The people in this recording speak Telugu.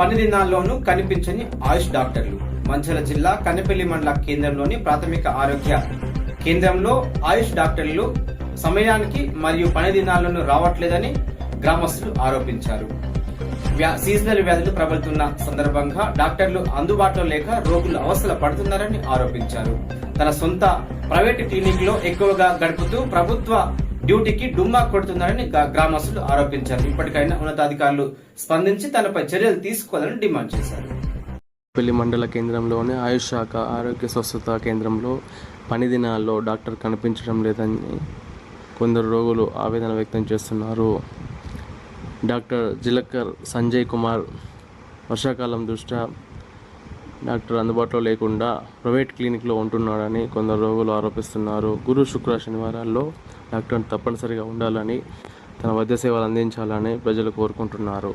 పని దినాల్లోనూ కనిపించని ఆయుష్ డాక్టర్లు. మంచల జిల్లా కనపల్లి మండల కేంద్రంలోని ప్రాథమిక ఆరోగ్య కేంద్రంలో ఆయుష్ డాక్టర్లు సమయానికి మరియు పని దినాల్లోనూ రావట్లేదని గ్రామస్తులు ఆరోపించారు. సీజనల్ వ్యాధులు ప్రబలుతున్న సందర్భంగా డాక్టర్లు అందుబాటులో లేక రోగులు అవస్థలు పడుతున్నారని ఆరోపించారు. తన సొంత ప్రైవేట్ క్లినిక్లో ఎక్కువగా గడుపుతూ ప్రభుత్వ డ్యూటీకి డుమ్మా కొడుతున్నారని గ్రామస్తులు ఆరోపించారు. ఇప్పటికైనా ఉన్నతాధికారులు స్పందించి తనపై చర్యలు తీసుకోవాలని డిమాండ్ చేశారు. పెళ్ళి మండల కేంద్రంలోని ఆయుష్ శాఖ ఆరోగ్య స్వస్థత కేంద్రంలో పని దినాల్లో డాక్టర్ కనిపించడం లేదని కొందరు రోగులు ఆవేదన వ్యక్తం చేస్తున్నారు. డాక్టర్ జిలక్కర్ సంజయ్ కుమార్ వర్షాకాలం దృష్ట్యా డాక్టర్ అందుబాటులో లేకుండా ప్రైవేట్ క్లినిక్లో ఉంటున్నాడని కొందరు రోగులు ఆరోపిస్తున్నారు. గురు శుక్ర శనివారాల్లో డాక్టర్ తప్పనిసరిగా ఉండాలని తన వైద్య సేవలు అందించాలని ప్రజలు కోరుకుంటున్నారు.